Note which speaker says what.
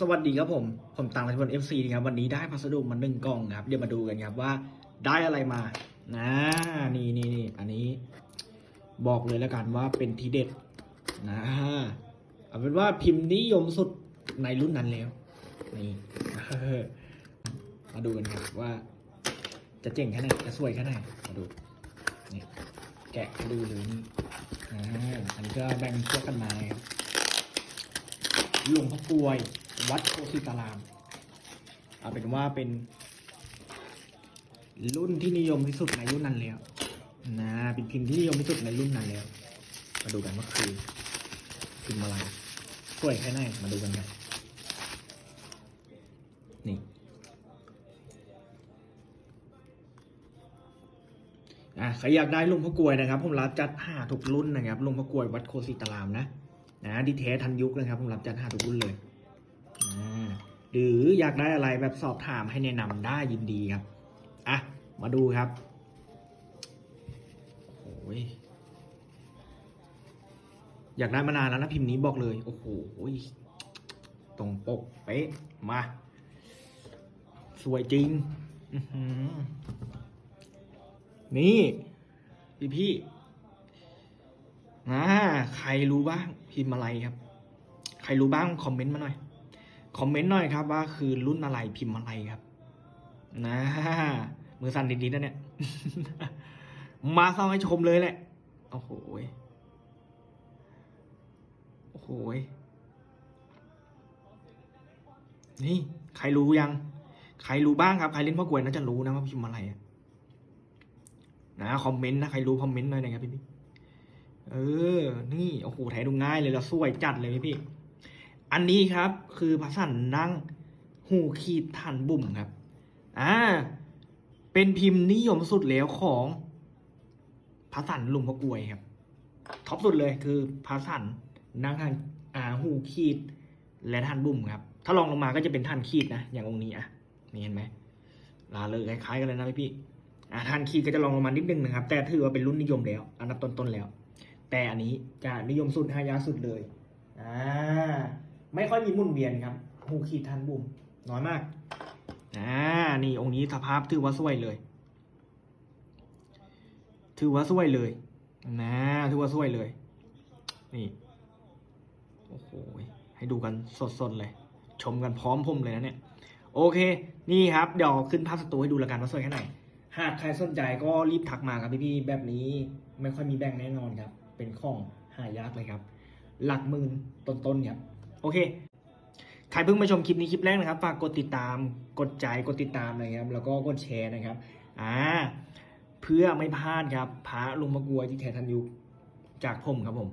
Speaker 1: สวัสดีครับผม ผมตังรัชพลเอฟซีนะครับวันนี้ได้พัสดุมาหนึ่งกล่องครับ เดี๋ยวมาดูกันครับว่าได้อะไรมานะนี่นี่นี่อันนี้บอกเลยแล้วกันว่าเป็นทีเด็ดนะเอาเป็นว่าพิมพ์นิยมสุดในรุ่นนั้นแล้วนี่มาดูกันครับว่า จะเจ๋งแค่ไหนจะสวยแค่ไหนมาดูนี่แกะดูเลยนี่อ่าอันนี้ก็แบ่งพวกกันมาครับหลวงพ่อกลวย วัดโคสิตารามเอาเป็นว่าเป็น รุ่นที่นิยมที่สุดในรุ่นนั้นแล้วนะเป็นพิมพ์ที่นิยมที่สุดในรุ่นนั้นแล้ว มาดูกันว่าคือพิมพ์อะไรสวยแค่ไหนมาดูกันครับนี่อะใครอยากได้ลุงพ่อกวยนะครับ ผมรับจัดหาทุกรุ่นนะครับลุงพ่อกวยวัดโคสิตารามนะนะดีเทสทันยุคนะครับผมรับจัดหาทุกรุ่นเลย หรืออยากได้อะไรแบบสอบถามให้แนะนำได้ยินดีครับ อะ มาดูครับโอ้ยอยากได้มานานแล้วนะพิมพ์นี้บอกเลย โอ้โหตรงปกเป๊ะ มา สวยจริงอือหือนี่พี่พี่ๆอ่าใครรู้บ้างพิมพ์อะไรครับ ใครรู้บ้างคอมเมนต์มาหน่อย คอมเมนต์หน่อยครับว่าคือรุ่นอะไรพิมพ์อะไรครับ นะ มือสั่นนิดๆนะเนี่ย มาเศร้าให้ชมเลยแหละ โอ้โหโอ้โหยนี่ ใครรู้ยัง ใครรู้บ้างครับ ใครเล่นพ่อกวยน่าจะรู้นะว่าพิมพ์อะไรอะนะคอมเมนต์นะใครรู้คอมเมนต์หน่อยนะครับพี่ เออ นี่ โอ้โหแถดูง่ายเลยแล้วสวยจัดเลยพี่พี่ อันนี้ครับคือพระสันนั่งหูขีดทันบุ่มครับ อ่า เป็นพิมพ์นิยมสุดแล้วของพระสันหลุมพระกวยครับ ท็อปสุดเลยคือพระสันนั่งทันอ่าหูขีดและทันบุ่มครับ ถ้าลองลงมาก็จะเป็นทันขีดนะอย่างองค์นี้อะนี่เห็นไหมลาเลยคล้ายๆกันเลยนะพี่พี่อ่าทันขีดก็จะลองลงมานิดนึงนะครับ แต่ถือว่าเป็นรุ่นนิยมแล้ว อันดับต้นๆแล้ว แต่อันนี้จะนิยมสุดหายาสุดเลยอ่า ไม่ค่อยมีมุนเวียนครับหูขีดทันบุ่มน้อยมากอ่านี่องค์นี้สภาพถือว่าสวยเลย ถือว่าสวยเลยนะถือว่าสวยเลย นี่โอ้โหให้ดูกันสดๆเลย ชมกันพร้อมผมเลยนะเนี่ย โอเค นี่ครับ เดี๋ยวขึ้นภาพสตูให้ดูแล้วกันว่าสวยแค่ไหน หากใครสนใจก็รีบทักมาครับพี่ๆแบบนี้ ไม่ค่อยมีแบ่งแน่นอนครับ เป็นของหายากเลยครับ หลักหมื่นต้นๆครับ โอเค ใครเพิ่งมาชมคลิปนี้คลิปแรกนะครับ ฝากกดติดตาม กดใจ กดติดตามนะครับ แล้วก็กดแชร์นะครับ อ่า เพื่อไม่พลาดครับ พระลุงมะกรวยที่แทนทันยุคจากผมครับผม